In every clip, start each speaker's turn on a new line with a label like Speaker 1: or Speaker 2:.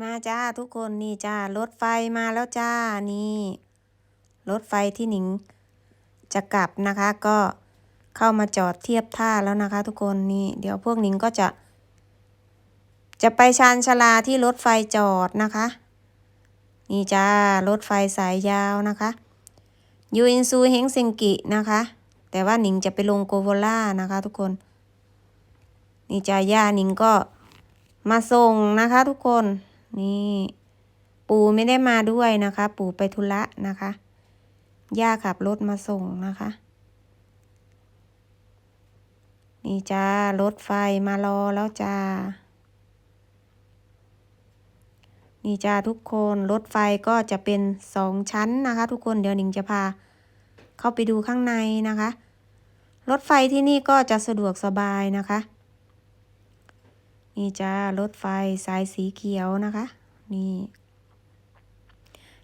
Speaker 1: มาจ้าทุกคนนี่จ้ารถไฟมาแล้วจ้านี่รถไฟที่หนิง จะกลับนะคะ ก็เข้ามาจอดเทียบท่าแล้วนะคะ ทุกคนนี่ เดี๋ยวพวกหนิงก็จะ จะไปชานชาลาที่รถไฟจอดนะคะ นี่จ้ารถไฟสายยาวนะคะยูอินซูเฮงซิงกินะคะ แต่ว่าหนิงจะไปลงโกโวล่านะคะ ทุกคน นี่จ้าย่าหนิงก็มาส่งนะคะ ทุกคน นี่ ปู่ไม่ได้มาด้วยนะคะ ปู่ไปธุระนะคะ ย่าขับรถมาส่งนะคะ นี่จ้ารถไฟมารอแล้วจ้า นี่จ้าทุกคนรถไฟก็จะเป็นสองชั้นนะคะ ทุกคนเดี๋ยวหนิงจะพา เข้าไปดูข้างในนะคะ รถไฟที่นี่ก็จะสะดวกสบายนะคะ นี่จ้ารถไฟสายสีเขียวนะคะ นี่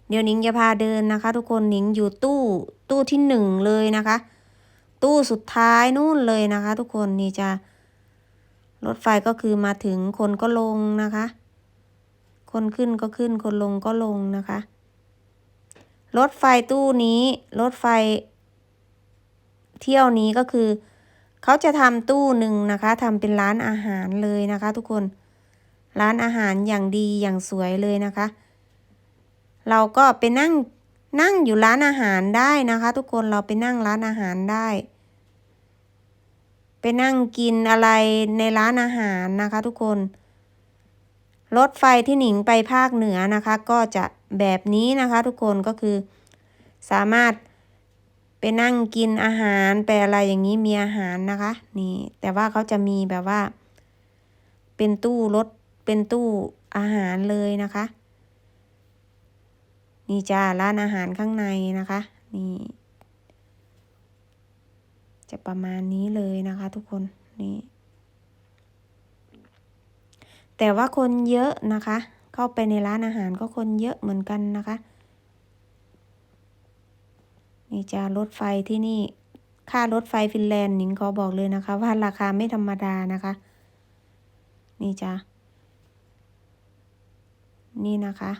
Speaker 1: เดี๋ยวนิงจะพาเดินนะคะ ทุกคนนิงอยู่ตู้ตู้ที่หนึ่งเลยนะคะ ตู้สุดท้ายนู่นเลยนะคะ ทุกคนนี่จะรถไฟก็คือมาถึงคนก็ลงนะคะ คนขึ้นก็ขึ้นคนลงก็ลงนะคะ รถไฟตู้นี้ รถไฟ เที่ยวนี้ก็คือ เขาจะทำตู้หนึ่งนะคะทำเป็นร้านอาหารเลยนะคะ ทุกคน ร้านอาหารอย่างดีอย่างสวยเลยนะคะ เราก็ไปนั่งนั่งอยู่ร้านอาหารได้นะคะ ทุกคนเราไปนั่งร้านอาหารได้ ไปนั่งกินอะไรในร้านอาหารนะคะ ทุกคนรถไฟที่หนิงไปภาคเหนือนะคะ ก็จะแบบนี้นะคะ ทุกคนก็คือ สามารถ ไปนั่งกินอาหารไปอะไรอย่างนี้มีอาหารนะคะ นี่ แต่ว่าเขาจะมีแบบว่า เป็นตู้รถเป็นตู้อาหารเลยนะคะ นี่จ้าร้านอาหารข้างในนะคะ นี่ จะประมาณนี้เลยนะคะ ทุกคนนี่ แต่ว่าคนเยอะนะคะ เข้าไปในร้านอาหารก็คนเยอะเหมือนกันนะคะ นี่จ้ารถไฟที่นี่ค่ารถไฟฟินแลนด์หนิงขอบอกเลยนะคะ ว่าราคาไม่ธรรมดานะคะ นี่จ้านี่นะคะ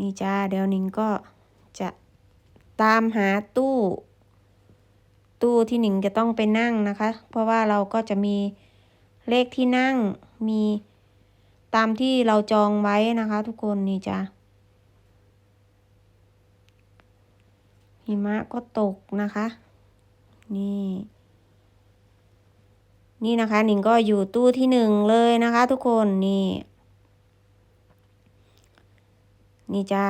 Speaker 1: นี่จ้าเดี๋ยวนิงก็จะตามหาตู้ ตู้ที่หนิงจะต้องไปนั่งนะคะ เพราะว่าเราก็จะมีเลขที่นั่งมีตามที่เราจองไว้นะคะ ทุกคนนี่จ้า หิมะก็ตกนะคะ นี่ นี่นะคะหนิงก็อยู่ตู้ที่หนึ่งเลยนะคะทุกคนนี่ นี่จ้า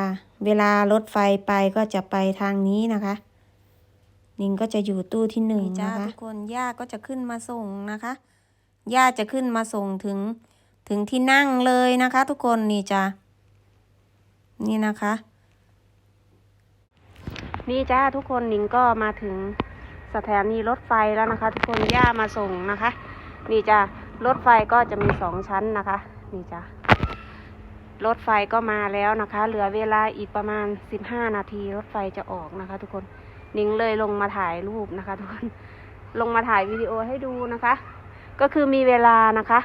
Speaker 1: เวลารถไฟไปก็จะไปทางนี้นะคะนิงก็จะอยู่ตู้ที่หนึ่งนะคะทุกคนย่าก็จะขึ้นมาส่งนะคะย่าจะขึ้นมาส่งถึงถึงที่นั่งเลยนะคะ ทุกคนนี่จ้านี่นะคะ นี่จ้าทุกคนนิงก็มาถึงสถานีรถไฟแล้วนะคะ ทุกคนย่ามาส่งนะคะ นี่จ้ารถไฟก็จะมีสองชั้นนะคะ นี่จ้ารถไฟก็มาแล้วนะคะ เหลือเวลาอีกประมาณสิบห้านาทีรถไฟจะออกนะคะ ทุกคนนิงเลยลงมาถ่ายรูปนะคะ ทุกคนลงมาถ่ายวิดีโอให้ดูนะคะ ก็คือมีเวลานะคะ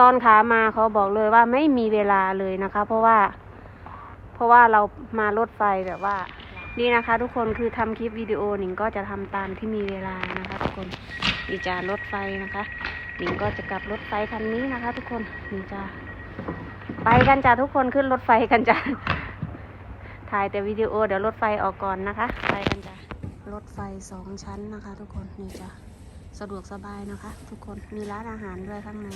Speaker 1: ตอนขามาเขาบอกเลยว่าไม่มีเวลาเลยนะคะ เพราะว่า เพราะว่าเรามารถไฟแบบว่า นี่นะคะทุกคนคือทำคลิปวิดีโอหนิงก็จะทำตามที่มีเวลานะคะทุกคนนี่จารถไฟนะคะหนิงก็จะกลับรถไฟคันนี้นะคะ ทุกคนนี่จ้าไปกันจ้าทุกคนขึ้นรถไฟกันจ้าถ่ายแต่วิดีโอเดี๋ยวรถไฟออกก่อนนะคะไปกันจ้ารถไฟสองชั้นนะคะ ทุกคนนี่จ้าสะดวกสบายนะคะ ทุกคนมีร้านอาหารด้วยข้างใน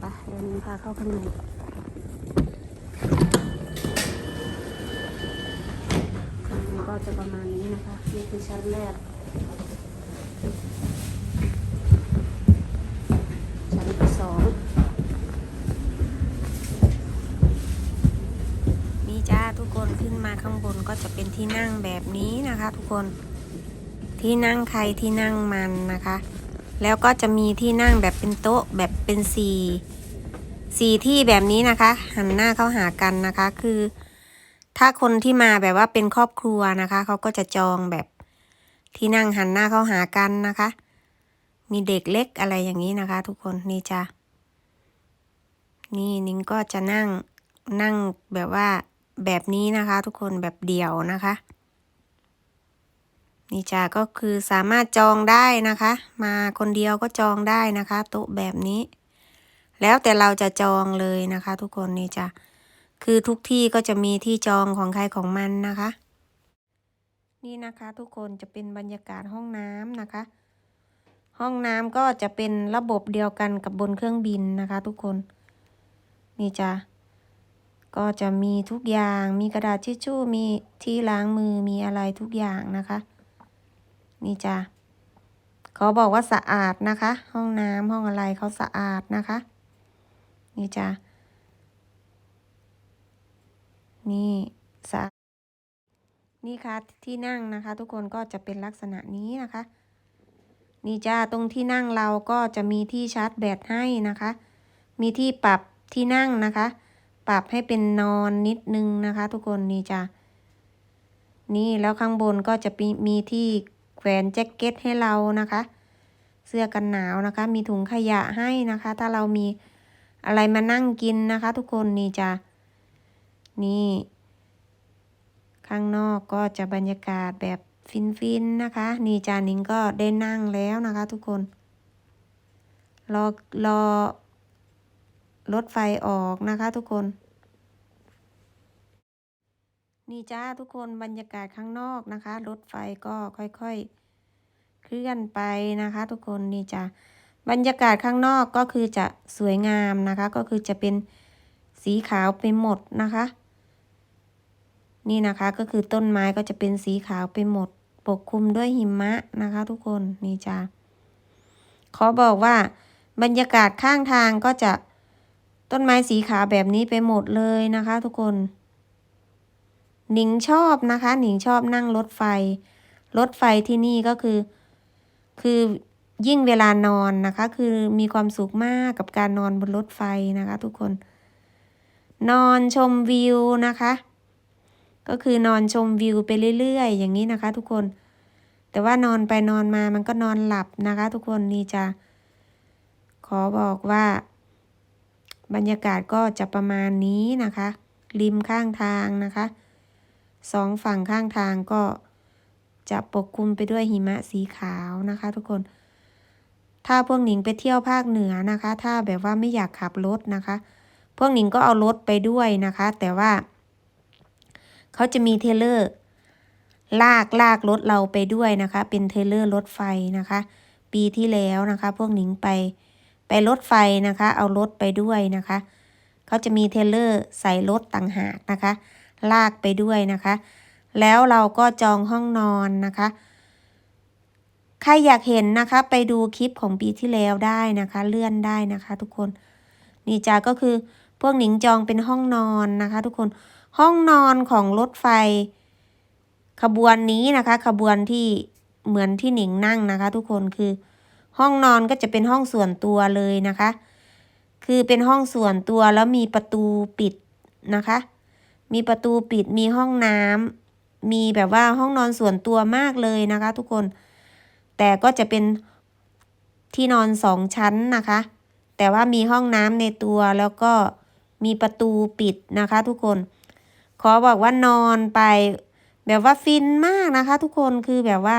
Speaker 1: ไป ข้าเข้าข้างในข้างในก็จะประมาณนี้นะคะ นี่คือชั้นแรก ชั้นที่สองนี่จ้าทุกคนขึ้นมาข้างบนก็จะเป็นที่นั่งแบบนี้นะคะ ทุกคนที่นั่งใครที่นั่งมันนะคะแล้วก็จะมีที่นั่งแบบเป็นโต๊ะแบบเป็นสี่ สี่ที่แบบนี้นะคะ หันหน้าเข้าหากันนะคะ คือ ถ้าคนที่มาแบบว่าเป็นครอบครัวนะคะเขาก็จะจองแบบที่นั่งหันหน้าเข้าหากันนะคะ มีเด็กเล็กอะไรอย่างนี้นะคะ ทุกคนนี่จ้ะนี่นิ้งก็จะนั่งนั่งแบบว่าแบบนี้นะคะ ทุกคนแบบเดี่ยวนะคะ นี่จ้ะก็คือสามารถจองได้นะคะ มาคนเดียวก็จองได้นะคะโต๊ะแบบนี้ แล้วแต่เราจะจองเลยนะคะ ทุกคนนี่จะคือทุกที่ก็จะมีที่จองของใครของมันนะคะ นี่นะคะทุกคนจะเป็นบรรยากาศห้องน้ำนะคะ ห้องน้ำก็จะเป็นระบบเดียวกันกับบนเครื่องบินนะคะ ทุกคนนี่จ้ะก็จะมีทุกอย่างมีกระดาษทิชชู่มีที่ล้างมือมีอะไรทุกอย่างนะคะ นี่จ้ะเขาบอกว่าสะอาดนะคะ ห้องน้ำห้องอะไรเขาสะอาดนะคะ นี่จ้ะนี่สนี่ค่ะที่นั่งนะคะ ทุกคนก็จะเป็นลักษณะนี้นะคะ นี่จ้าตรงที่นั่งเราก็จะมีที่ชาร์จแบตให้นะคะ มีที่ปรับที่นั่งนะคะ ปรับให้เป็นนอนนิดนึงนะคะ ทุกคนนี่จ้านี่แล้วข้างบนก็จะมีมีที่แขวนแจ็คเก็ตให้เรานะคะ เสื้อกันหนาวนะคะ มีถุงขยะให้นะคะ ถ้าเรามี อะไรมานั่งกินนะคะ ทุกคนนี่จ้านี่ ข้างนอกก็จะบรรยากาศแบบฟินๆนะคะ นี่จานิงก็ได้นั่งแล้วนะคะ ทุกคน รอรอรถไฟออกนะคะ ทุกคน นี่จ้าทุกคนบรรยากาศข้างนอกนะคะ รถไฟก็ค่อยๆ เคลื่อนไปนะคะ ทุกคนนี่จ้า บรรยากาศข้างนอกก็คือจะสวยงามนะคะ ก็คือจะเป็นสีขาวไปหมดนะคะ นี่นะคะก็คือต้นไม้ก็จะเป็นสีขาวไปหมด ปกคลุมด้วยหิมะนะคะ ทุกคนนี่จ้าขอบอกว่า บรรยากาศข้างทางก็จะต้นไม้สีขาวแบบนี้ไปหมดเลยนะคะ ทุกคน หนิงชอบนะคะ หนิงชอบนั่งรถไฟ รถไฟที่นี่ก็คือ คือ ยิ่งเวลานอนนะคะ คือมีความสุขมากกับการนอนบนรถไฟนะคะ ทุกคน นอนชมวิวนะคะ ก็คือนอนชมวิวไปเรื่อยๆ อย่างนี้นะคะ ทุกคน แต่ว่านอนไปนอนมามันก็นอนหลับนะคะ ทุกคนนี่จะขอบอกว่า บรรยากาศก็จะประมาณนี้นะคะ ริมข้างทางนะคะสองฝั่งข้างทางก็จะปกคลุมไปด้วยหิมะสีขาวนะคะ ทุกคน ถ้าพวกหนิงไปเที่ยวภาคเหนือนะคะ ถ้าแบบว่าไม่อยากขับรถนะคะ พวกหนิงก็เอารถไปด้วยนะคะ แต่ว่า เขาจะมีเทเลอร์ ลากลากรถเราไปด้วยนะคะ เป็นเทเลอร์รถไฟนะคะ ปีที่แล้วนะคะ พวกหนิงไปไปรถไฟนะคะ เอารถไปด้วยนะคะ เขาจะมีเทเลอร์ใส่รถต่างหากนะคะ ลากไปด้วยนะคะ แล้วเราก็จองห้องนอนนะคะ ใครอยากเห็นนะคะ ไปดูคลิปของปีที่แล้วได้นะคะ เลื่อนได้นะคะ ทุกคน นี่จ้าก็คือพวกหนิงจองเป็นห้องนอนนะคะ ทุกคนห้องนอนของรถไฟ ขบวนนี้นะคะ ขบวนที่เหมือนที่หนิงนั่งนะคะ ทุกคนคือ ห้องนอนก็จะเป็นห้องส่วนตัวเลยนะคะ คือเป็นห้องส่วนตัวแล้วมีประตูปิดนะคะ มีประตูปิดมีห้องน้ำมีแบบว่าห้องนอนส่วนตัวมากเลยนะคะ ทุกคน แต่ก็จะเป็นที่นอนสองชั้นนะคะ แต่ว่ามีห้องน้ำในตัวแล้วก็มีประตูปิดนะคะทุกคน ขอบอกว่านอนไป แบบว่าฟินมากนะคะ ทุกคนคือแบบว่า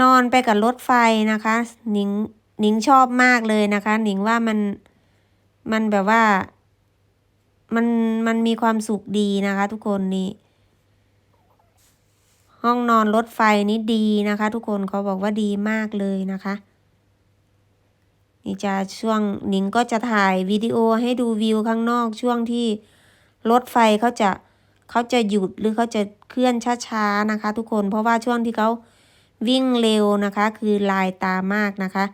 Speaker 1: นอนไปกับรถไฟนะคะหนิงหนิงชอบมากเลยนะคะหนิงว่ามันมันแบบว่า มันมันมีความสุขดีนะคะ ทุกคนนี่ ห้องนอนรถไฟนี้ดีนะคะ ทุกคนเขาบอกว่าดีมากเลยนะคะ นี่จะช่วงหนิงก็จะถ่ายวิดีโอให้ดูวิวข้างนอกช่วงที่รถไฟเขาจะเขาจะหยุดหรือเขาจะเคลื่อนช้าๆนะคะ ทุกคนเพราะว่าช่วงที่เขาวิ่งเร็วนะคะ คือลายตามากนะคะ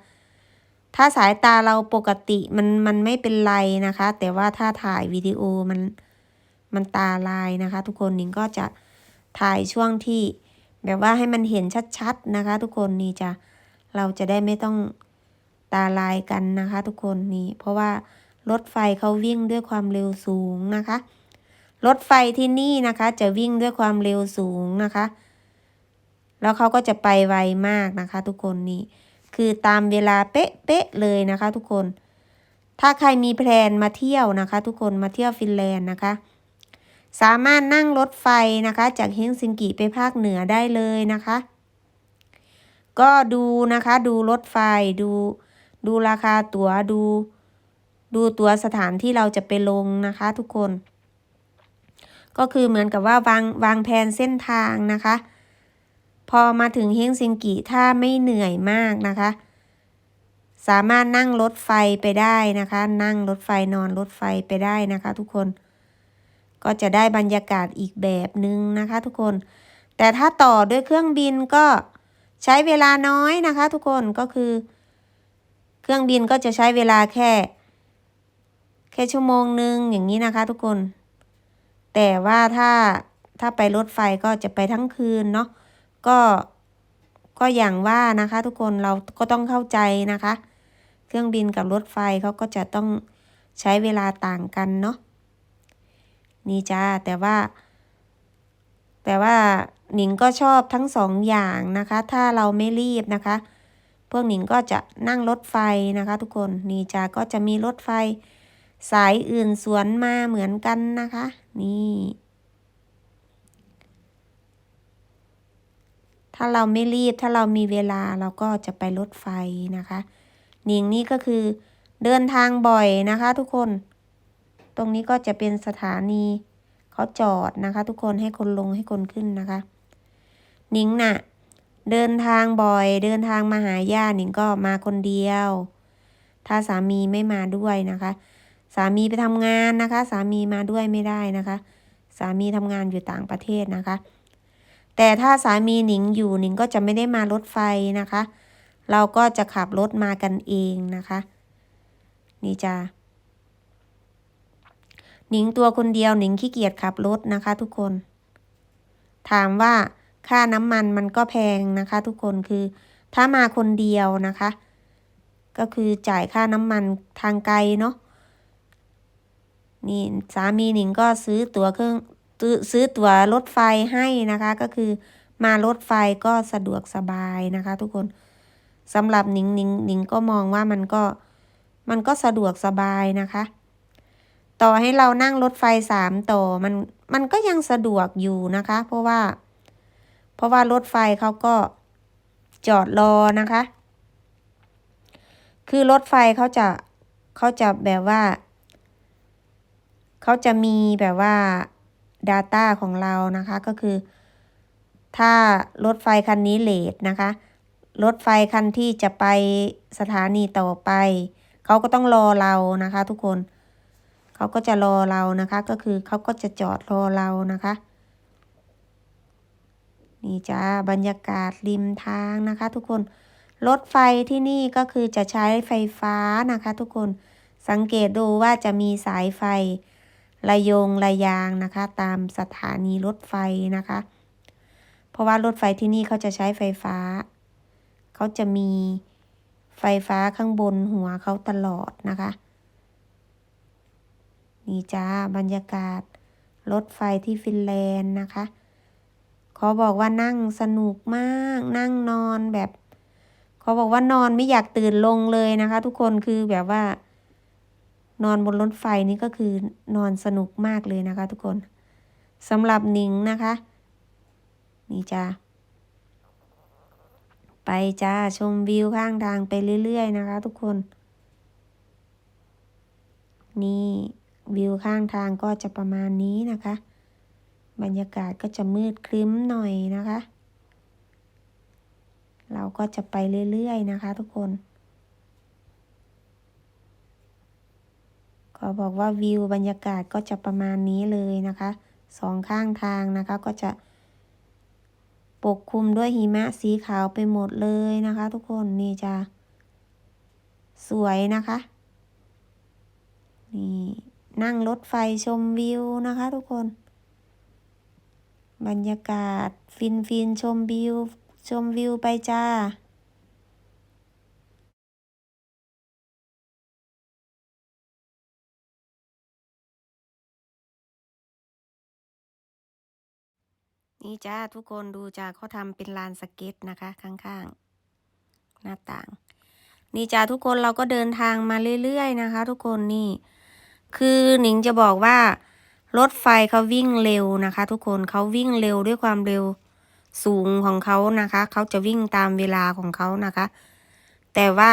Speaker 1: ถ้าสายตาเราปกติมันมันไม่เป็นไรนะคะ แต่ว่าถ้าถ่ายวิดีโอมันมันตาลายนะคะ ทุกคนหนิงก็จะ ถ่ายช่วงที่แบบว่าให้มันเห็นชัดๆนะคะ ทุกคนนี่จะเราจะได้ไม่ต้องตาลายกันนะคะ ทุกคนนี่เพราะว่ารถไฟเขาวิ่งด้วยความเร็วสูงนะคะ รถไฟที่นี่นะคะ จะวิ่งด้วยความเร็วสูงนะคะ แล้วเขาก็จะไปไวมากนะคะ ทุกคนนี่คือตามเวลาเป๊ะๆเลยนะคะ ทุกคน ถ้าใครมีแพลนมาเที่ยวนะคะ ทุกคนมาเที่ยวฟินแลนด์นะคะ สามารถนั่งรถไฟนะคะ จากเฮลซิงกิไปภาคเหนือได้เลยนะคะ ก็ดูนะคะดูรถไฟดูดูราคาตั๋วดู ดูตัวสถานที่เราจะไปลงนะคะทุกคน ก็คือเหมือนกับว่าวางวางแผนเส้นทางนะคะ พอมาถึงเฮงซิงกิถ้าไม่เหนื่อยมากนะคะ สามารถนั่งรถไฟไปได้นะคะ นั่งรถไฟนอนรถไฟไปได้นะคะ ทุกคน ก็จะได้บรรยากาศอีกแบบหนึ่งนะคะ ทุกคน แต่ถ้าต่อด้วยเครื่องบินก็ใช้เวลาน้อยนะคะ ทุกคนก็คือ เครื่องบินก็จะใช้เวลาแค่ แค่ชั่วโมงหนึ่งอย่างนี้นะคะ ทุกคน แต่ว่าถ้าถ้าไปรถไฟก็จะไปทั้งคืนเนาะก็ก็อย่างว่านะคะ ทุกคนเราก็ต้องเข้าใจนะคะ เครื่องบินกับรถไฟเขาก็จะต้องใช้เวลาต่างกันเนาะ นี่จ้าแต่ว่า แต่ว่าหนิงก็ชอบทั้งสองอย่างนะคะ ถ้าเราไม่รีบนะคะ พวกหนิงก็จะนั่งรถไฟนะคะ ทุกคนนี่จ้าก็จะมีรถไฟ สายอื่นสวนมาเหมือนกันนะคะ นี่ถ้าเราไม่รีบถ้าเรามีเวลาเราก็จะไปรถไฟนะคะหนิงนี่ก็คือเดินทางบ่อยนะคะทุกคน ตรงนี้ก็จะเป็นสถานีเขาจอดนะคะ ทุกคนให้คนลงให้คนขึ้นนะคะหนิงน่ะ เดินทางบ่อย เดินทางมาหาย่าหนิงก็มาคนเดียว ถ้าสามีไม่มาด้วยนะคะ สามีไปทำงานนะคะ สามีมาด้วยไม่ได้นะคะ สามีทำงานอยู่ต่างประเทศนะคะ แต่ถ้าสามีหนิงอยู่หนิงก็จะไม่ได้มารถไฟนะคะ เราก็จะขับรถมากันเองนะคะ นี่จ้า หนิงตัวคนเดียวหนิงขี้เกียจขับรถนะคะ ทุกคน ถามว่าค่าน้ำมันมันก็แพงนะคะ ทุกคนคือถ้ามาคนเดียวนะคะ ก็คือจ่ายค่าน้ำมันทางไกลเนาะนี่สามีหนิงก็ซื้อตั๋วเครื่องซื้อตั๋วรถไฟให้นะคะ ก็คือมารถไฟก็สะดวกสบายนะคะ ทุกคนสำหรับหนิงหนิงหนิงก็มองว่ามันก็มันก็สะดวกสบายนะคะ ต่อให้เรานั่งรถไฟสามต่อมันมันก็ยังสะดวกอยู่นะคะ เพราะว่า เพราะว่ารถไฟเขาก็จอดรอนะคะ คือรถไฟเขาจะเขาจะแบบว่า เขาจะมีแบบว่า Data ของเรานะคะ ก็คือ ถ้ารถไฟคันนี้เลทนะคะ รถไฟคันที่จะไปสถานีต่อไป เขาก็ต้องรอเรานะคะ ทุกคน เขาก็จะรอเรานะคะ ก็คือเขาก็จะจอดรอเรานะคะ นี่จ้าบรรยากาศริมทางนะคะ ทุกคนรถไฟที่นี่ก็คือจะใช้ไฟฟ้านะคะ ทุกคนสังเกตดูว่าจะมีสายไฟระยงระยางนะคะ ตามสถานีรถไฟนะคะ เพราะว่ารถไฟที่นี่เขาจะใช้ไฟฟ้า เขาจะมีไฟฟ้าข้างบนหัวเขาตลอดนะคะ นี่จ้าบรรยากาศ รถไฟที่ฟินแลนด์นะคะขาบอกว่านั่งสนุกมาก นั่งนอนแบบเขาบอกว่านอนไม่อยากตื่นลงเลยนะคะ ทุกคนคือแบบว่า นอนบนรถไฟนี่ก็คือนอนสนุกมากเลยนะคะ ทุกคนสำหรับหนิงนะคะ นี่จ้าไปจ้าชมวิวข้างทางไปเรื่อยๆนะคะ ทุกคน นี่ วิวข้างทางก็จะประมาณนี้นะคะ บรรยากาศก็จะมืดครึ้มหน่อยนะคะ เราก็จะไปเรื่อยๆนะคะ ทุกคนขาบอกว่าวิวบรรยากาศก็จะประมาณนี้เลยนะคะสองข้างทางนะคะก็จะ ปกคลุมด้วยหิมะสีขาวไปหมดเลยนะคะ ทุกคนนี่จะสวยนะคะ นี่ นั่งรถไฟชมวิวนะคะทุกคน บรรยากาศฟินฟินชมวิว ชมวิวไปจ้านี่จ้าทุกคนดูจ้าเขาทำเป็นลานสเก็ตนะคะ ข้างๆ หน้าต่าง นี่จ้าทุกคนเราก็เดินทางมาเรื่อยๆนะคะ ทุกคนนี่ คือหนิงจะบอกว่ารถไฟเขาวิ่งเร็วนะคะ ทุกคนเขาวิ่งเร็วด้วยความเร็วสูงของเขานะคะ เขาจะวิ่งตามเวลาของเขานะคะ แต่ว่า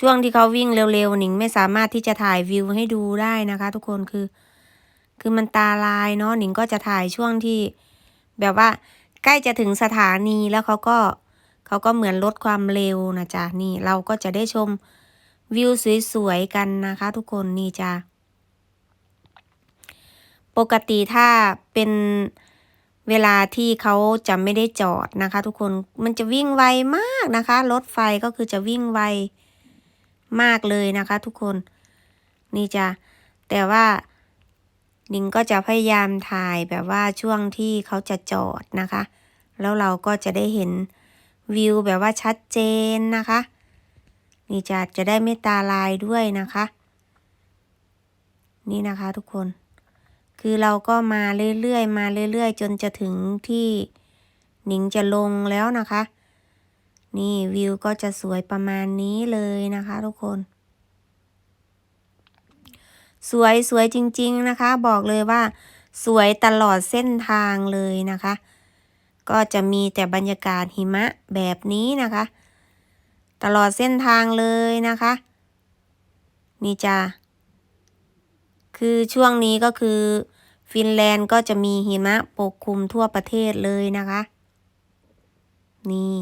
Speaker 1: ช่วงที่เขาวิ่งเร็วๆหนิงไม่สามารถที่จะถ่ายวิวให้ดูได้นะคะ ทุกคนคือ คือมันตาลายเนาะหนิงก็จะถ่ายช่วงที่ แบบว่า ใกล้จะถึงสถานีแล้วเขาก็เขาก็เหมือนลดความเร็วนะจ๊ะนี่เราก็จะได้ชมวิวสวยๆกันนะคะ ทุกคนนี่จ้ะ ปกติถ้าเป็นเวลาที่เขาจะไม่ได้จอดนะคะ ทุกคนมันจะวิ่งไวมากนะคะ รถไฟก็คือจะวิ่งไวมากเลยนะคะ ทุกคนนี่จะแต่ว่านิงก็จะพยายามถ่ายแบบว่าช่วงที่เขาจะจอดนะคะ แล้วเราก็จะได้เห็นวิวแบบว่าชัดเจนนะคะ นี่จะจะได้ไม่ตาลายด้วยนะคะ นี่นะคะทุกคน คือเราก็มาเรื่อยๆ มาเรื่อยๆ จนจะถึงที่หนิงจะลงแล้วนะคะ นี่วิวก็จะสวยประมาณนี้เลยนะคะทุกคน สวยสวยจริง ๆนะคะ บอกเลยว่า สวยตลอดเส้นทางเลยนะคะ ก็จะมีแต่บรรยากาศหิมะแบบนี้นะคะ ตลอดเส้นทางเลยนะคะ นี่จ้าคือช่วงนี้ก็คือ ฟินแลนด์ก็จะมีหิมะปกคลุมทั่วประเทศเลยนะคะ นี่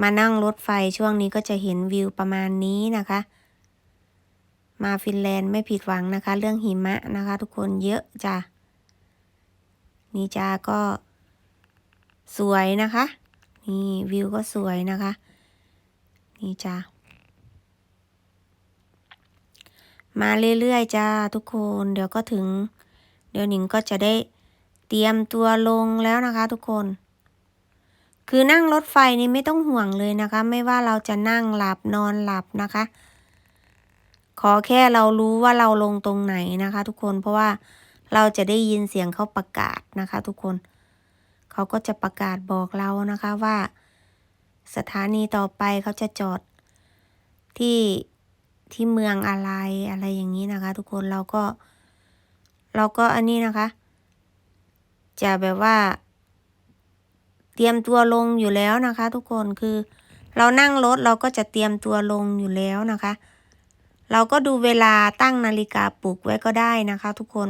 Speaker 1: มานั่งรถไฟช่วงนี้ก็จะเห็นวิวประมาณนี้นะคะ มาฟินแลนด์ไม่ผิดหวังนะคะ เรื่องหิมะนะคะ ทุกคนเยอะจ้ะนี่จ้าก็สวยนะคะ นี่วิวก็สวยนะคะ นี่จ้ามาเรื่อยๆจ้าทุกคนเดี๋ยวก็ถึง เดี๋ยวหนิงก็จะได้เตรียมตัวลงแล้วนะคะทุกคน คือนั่งรถไฟนี่ไม่ต้องห่วงเลยนะคะ ไม่ว่าเราจะนั่งหลับนอนหลับนะคะ ขอแค่เรารู้ว่าเราลงตรงไหนนะคะ ทุกคนเพราะว่าเราจะได้ยินเสียงเขาประกาศนะคะ ทุกคนเขาก็จะประกาศบอกเรานะคะว่า สถานีต่อไปเขาจะจอดที่ที่เมืองอะไรอะไรอย่างนี้นะคะ ทุกคนเราก็ เราก็อันนี้นะคะ จะแบบว่า เตรียมตัวลงอยู่แล้วนะคะ ทุกคนคือ เรานั่งรถเราก็จะเตรียมตัวลงอยู่แล้วนะคะ เราก็ดูเวลาตั้งนาฬิกาปลุกไว้ก็ได้นะคะ ทุกคน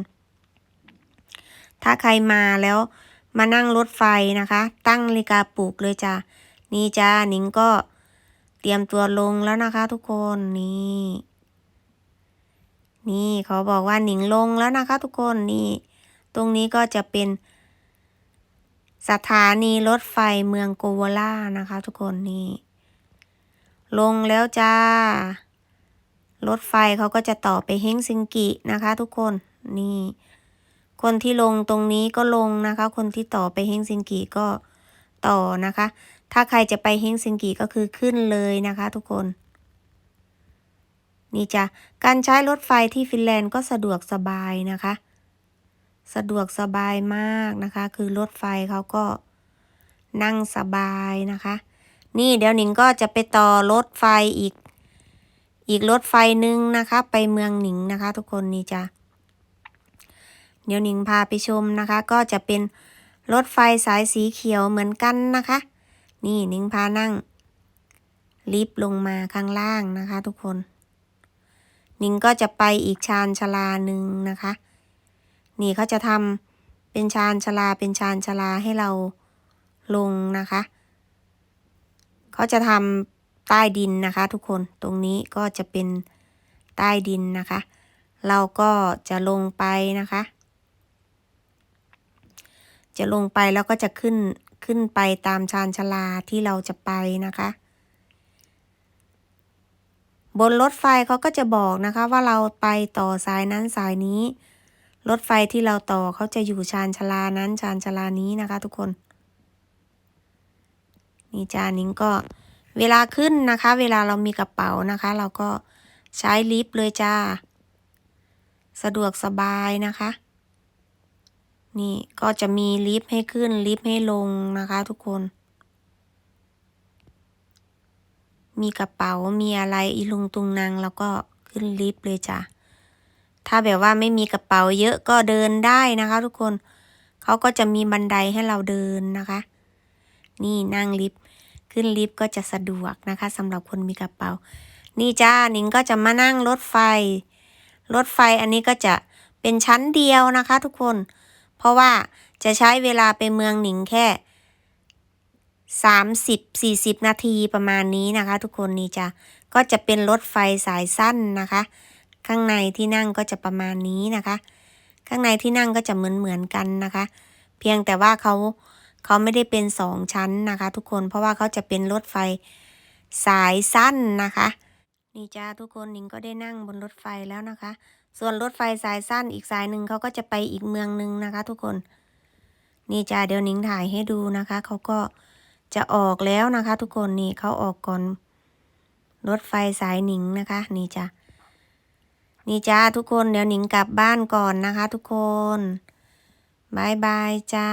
Speaker 1: ถ้าใครมาแล้วมานั่งรถไฟนะคะ ตั้งนาฬิกาปลุกเลยจ้ะนี่จ้านิงก็เตรียมตัวลงแล้วนะคะ ทุกคนนี่ นี่เขาบอกว่าหนิงลงแล้วนะคะทุกคนนี่ ตรงนี้ก็จะเป็นสถานีรถไฟเมืองโกวาล่านะคะ ทุกคนนี่ ลงแล้วจ้ารถไฟเขาก็จะต่อไปเฮงซิงกินะคะ ทุกคนนี่ คนที่ลงตรงนี้ก็ลงนะคะ คนที่ต่อไปเฮงซิงกิก็ต่อนะคะ ถ้าใครจะไปเฮงซิงกิก็คือขึ้นเลยนะคะ ทุกคน นี่จ้ะการใช้รถไฟที่ฟินแลนด์ก็สะดวกสบายนะคะ สะดวกสบายมากนะคะ คือรถไฟเขาก็นั่งสบายนะคะ นี่เดี๋ยวหนิงก็จะไปต่อรถไฟอีก อีกรถไฟหนึ่งนะคะ ไปเมืองหนิงนะคะ ทุกคนนี่จ้ะเดี๋ยวหนิงพาไปชมนะคะ ก็จะเป็นรถไฟสายสีเขียวเหมือนกันนะคะ นี่หนิงพานั่งลิฟต์ลงมาข้างล่างนะคะ ทุกคน นิงก็จะไปอีกชานชาลาหนึ่งนะคะ นี่เขาจะทำเป็นชานชาลาเป็นชานชาลาให้เราลงนะคะเขาจะทำใต้ดินนะคะ ทุกคนตรงนี้ก็จะเป็นใต้ดินนะคะ เราก็จะลงไปนะคะ จะลงไปแล้วก็จะขึ้นขึ้นไปตามชานชาลาที่เราจะไปนะคะ บนรถไฟเขาก็จะบอกนะคะว่าเราไปต่อสายนั้นสายนี้ รถไฟที่เราต่อเขาจะอยู่ชานชาลานั้นชานชาลานี้นะคะ ทุกคน นี่จานิ้งก็เวลาขึ้นนะคะ เวลาเรามีกระเป๋านะคะ เราก็ใช้ลิฟต์เลยจ้า สะดวกสบายนะคะ นี่ก็จะมีลิฟต์ให้ขึ้นลิฟต์ให้ลงนะคะ ทุกคน มีกระเป๋ามีอะไรอีลุงตุงนางแล้วก็ขึ้นลิฟต์เลยจ้ะถ้าแบบว่าไม่มีกระเป๋าเยอะก็เดินได้นะคะ ทุกคนเขาก็จะมีบันไดให้เราเดินนะคะ นี่นั่งลิฟต์ขึ้นลิฟต์ก็จะสะดวกนะคะสำหรับคนมีกระเป๋า นี่จ้าหนิงก็จะมานั่งรถไฟ รถไฟอันนี้ก็จะเป็นชั้นเดียวนะคะ ทุกคน เพราะว่าจะใช้เวลาไปเมืองหนิงแค่ สามสิบสี่สิบนาทีประมาณนี้นะคะ ทุกคนนี่จะก็จะเป็นรถไฟสายสั้นนะคะ ข้างในที่นั่งก็จะประมาณนี้นะคะ ข้างในที่นั่งก็จะเหมือนเหมือนกันนะคะ เพียงแต่ว่าเขาเขาไม่ได้เป็นสองชั้นนะคะ ทุกคนเพราะว่าเขาจะเป็นรถไฟสายสั้นนะคะนี่จ้าทุกคนหนิงก็ได้นั่งบนรถไฟแล้วนะคะ ส่วนรถไฟสายสั้นอีกสายหนึ่งเขาก็จะไปอีกเมืองหนึ่งนะคะ ทุกคน นี่จ้าเดี๋ยวหนิงถ่ายให้ดูนะคะเขาก็ จะออกแล้วนะคะ ทุกคนนี่เขาออกก่อนรถไฟสายหนิงนะคะ นี่จ้ะนี่จ้าทุกคนเดี๋ยวหนิงกลับบ้านก่อนนะคะ ทุกคนบายบายจ้า